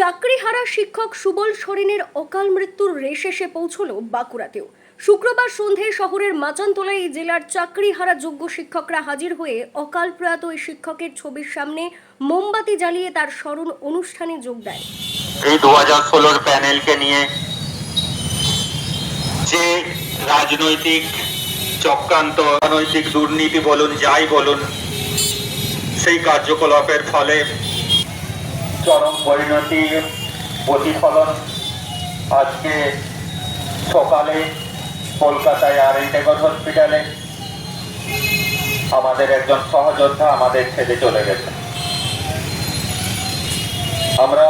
চাকরিহারা শিক্ষক সুবল সরেনের অকাল মৃত্যুর রেশ এসে পৌঁছল বাঁকুড়াতেও। শুক্রবার সন্ধে শহরের মাচানতলায় জেলার চাকরিহারা যোগ্য শিক্ষকরা হাজির হয়ে অকাল প্রয়াত ওই শিক্ষকের ছবির সামনে মোমবাতি জ্বালিয়ে তার স্মরণ অনুষ্ঠানে যোগ দেয় এই দু হাজার ষোলোর প্যানেলকে নিয়ে যে রাজনৈতিক চক্রান্ত, রাজনৈতিক দুর্নীতি বলুন, যাই বলুন, সেই কার্যকলাপের ফলে চরম পরিণতি প্রতিফলন আজকে সকালে কলকাতায় আর টেগর হসপিটালে আমাদের একজন সহযোদ্ধা আমাদের ছেড়ে চলে গেছে। আমরা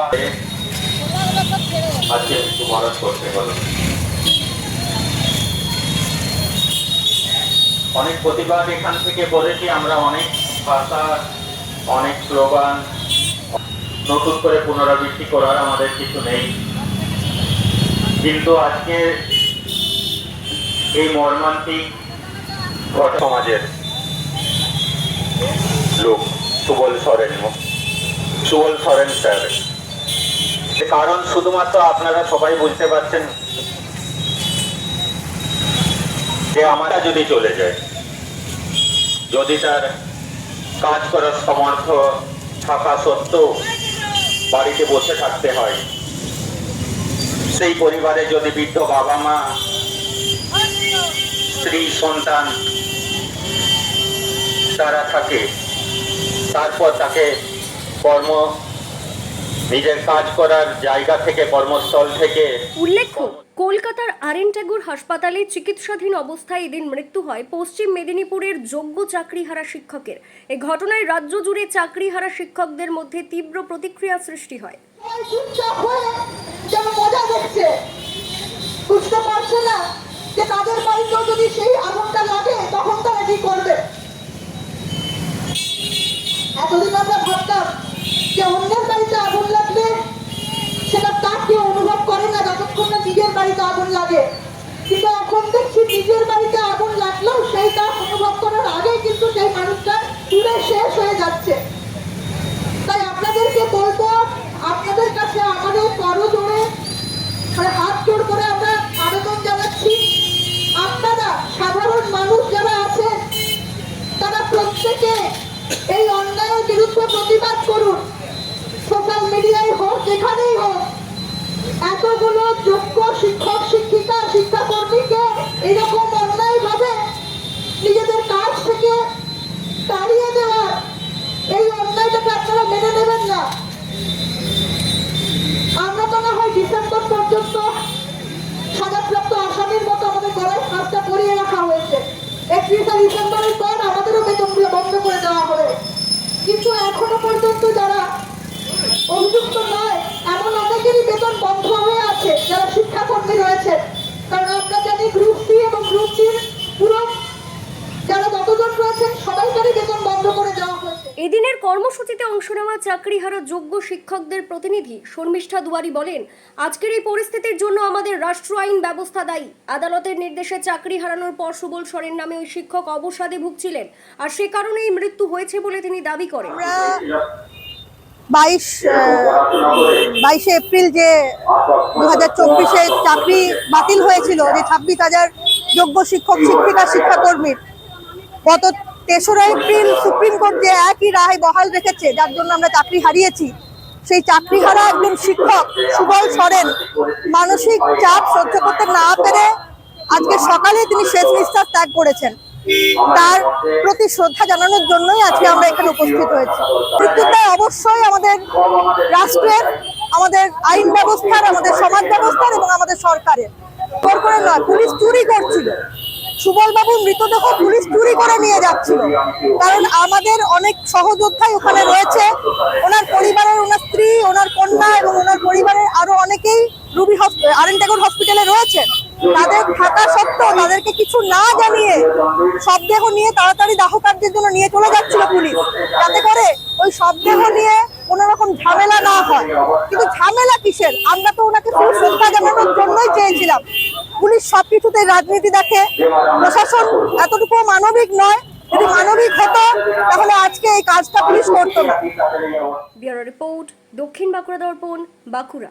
আজকে একটু মরণ করতে হলো অনেক প্রতিবাদ এখান থেকে বলেছি আমরা অনেক ভাষা, অনেক স্লোগান নতুন করে পুনরাবৃত্তি করার আমাদের কিছু নেই। কিন্তু আজকে এই মর্মান্তিক সমাজের লোক সুবল সরেন সুবল সরেন স্যার। কারণ শুধুমাত্র আপনারা সবাই বুঝতে পারছেন যে আমরা যদি চলে যায় যদি তার কাজ করার সমর্থ থাকা সত্ত্বেও বাড়িতে বসে থাকতে হয়। সেই পরিবারে যদি বৃদ্ধ বাবা মা, স্ত্রী, সন্তান তারা থাকে, তারপর তাকে কর্ম নিজের কাজ করার জায়গা থেকে কর্মস্থল থেকে। উল্লেখ্য কলকাতার আরএন ট্যাগোর হাসপাতালে চিকিৎসাধীন অবস্থায় এদিন মৃত্যু হয় পশ্চিম মেদিনীপুরের যোগ্য চাকরিহারা শিক্ষকের। এ ঘটনায় রাজ্য জুড়ে চাকরিহারা শিক্ষকদের মধ্যে তীব্র প্রতিক্রিয়া সৃষ্টি হয়। সবাই চুপচাপ যেন মজা দেখছে বুঝতে পারছে না যে তাদের বাড়িতেও যদি সেই আগুনটা লাগে তখন তারা কি করবে এতদিন আমরা ভাবতাম যে অন্যের বাড়িতে আগুন লাগলে সেটা তার কেউ অনুভব করে না যতক্ষণ না নিজের বাড়িতে আগুন লাগে। কিন্তু এখন দেখছি নিজের বাড়িতে আগুন লাগলেও সেই তাপ অনুভব করার আগে কিন্তু সেই মানুষটা পুরে শেষ হয়ে যাচ্ছে। তাই আপনাদেরকে বলব, আপনাদের কাছে আমাদের করো জোরে মানে হাত জোর করে আমরা আবেদন জানাচ্ছি। আপনারা সাধারণ মানুষ যারা আছেন, তারা প্রত্যেকে এই অন্যায়ের বিরুদ্ধে প্রতিবাদ করুন। সোশ্যাল মিডিয়ায় হোক, যেখানেই হোক এতগুলো যোগ্য শিক্ষক শিক্ষিকা শিক্ষাকর্মীকে এরকম অন্যায়ভাবে নিজেদের কাজ থেকে তাড়িয়ে দেওয়ার এই অন্যায়টাকে আপনারা মেনে নেবেন না আমরা তো না হয় ডিসেম্বর পর্যন্ত সাজাপ্রাপ্ত আসামির মতো আমাদের গলায় ফাঁসটা পরিয়ে রাখা হয়েছে একত্রিশে ডিসেম্বরের পর আমাদেরও বেতনগুলো বন্ধ করে দেওয়া হবে কিন্তু এখনও পর্যন্ত যারা অভিযুক্ত নয় এমন অনেকেরই বেতন বন্ধ হয়ে আছে যারা শিক্ষাকর্মী রয়েছে কারণ আমরা জানি গ্রুপ সি এবং গ্রুপ সির পুরো যারা যতজন রয়েছেন সবাইকারই বেতন বন্ধ করে দেওয়া হয়েছে এদিনের কর্মসূচিতে অংশ নেওয়া চাকরিহারা যোগ্য শিক্ষকদের প্রতিনিধি শর্মিষ্ঠা দুয়ারি বলেন, আজকের এই পরিস্থিতির জন্য আমাদের রাষ্ট্র আইন ব্যবস্থা দায়ী। আদালতের নির্দেশে চাকরি হারানোর পর সুবল সরেন নামে ওই শিক্ষক অবসাদে ভুগছিলেন আর সে কারণেই মৃত্যু হয়েছে বলে তিনি দাবি করেন। বাইশ বাইশে এপ্রিল যে দু হাজার চব্বিশে চাকরি বাতিল হয়েছিল, যে ছাব্বিশ হাজার যোগ্য শিক্ষক, শিক্ষিকা, শিক্ষাকর্মীর, গত তেসরা এপ্রিল সুপ্রিম কোর্ট যে একই রায় বহাল রেখেছে, যার জন্য আমরা চাকরি হারিয়েছি, সেই চাকরি হারা একজন শিক্ষক সুবল সরেন মানসিক চাপ সহ্য করতে না পেরে আজকে সকালে তিনি শেষ নিঃশ্বাস ত্যাগ করেছেন। তার প্রতি শ্রদ্ধা জানানোর জন্যই আজকে আমরা এখানে উপস্থিত হয়েছি। মৃত্যুটা অবশ্যই আমাদের রাষ্ট্রের, আমাদের আইন ব্যবস্থার, আমাদের সমাজ ব্যবস্থার এবং আমাদের সরকারের। করে নয়, পুলিশ চুরি করছিল। সুবল বাবুর মৃতদেহ পুলিশ চুরি করে নিয়ে যাচ্ছিল। কারণ আমাদের অনেক সহযোদ্ধাই ওখানে রয়েছে। ওনার পরিবারের ওনার স্ত্রী, ওনার কন্যা এবং ওনার পরিবারের আরও অনেকেই রুবি আরেন টেগর হসপিটালে রয়েছেন। তাদের থাকা সত্ত্বেও তাদেরকে কিছু না জানিয়ে শবদেহ নিয়ে তাড়াতাড়ি দাহ কার্যের জন্য নিয়ে চলে যাচ্ছিল পুলিশ। যাতে করে ওই শবদেহ নিয়ে কোনো রকম ঝামেলা না হয়। কিন্তু ঝামেলা কিসের? আমরা তো ওনাকে পুরো শ্রদ্ধা জানানোর জন্যই চেয়েছিলাম। পুলিশ সব সবকিছুতে রাজনীতি দেখে। প্রশাসন এতটুকু মানবিক নয়। যদি মানবিক হতো, তাহলে আজকে এই কাজটা পুলিশ করতো না। ব্যুরো রিপোর্ট, দক্ষিণ বাঁকুড়া দর্পণ, বাঁকুড়া।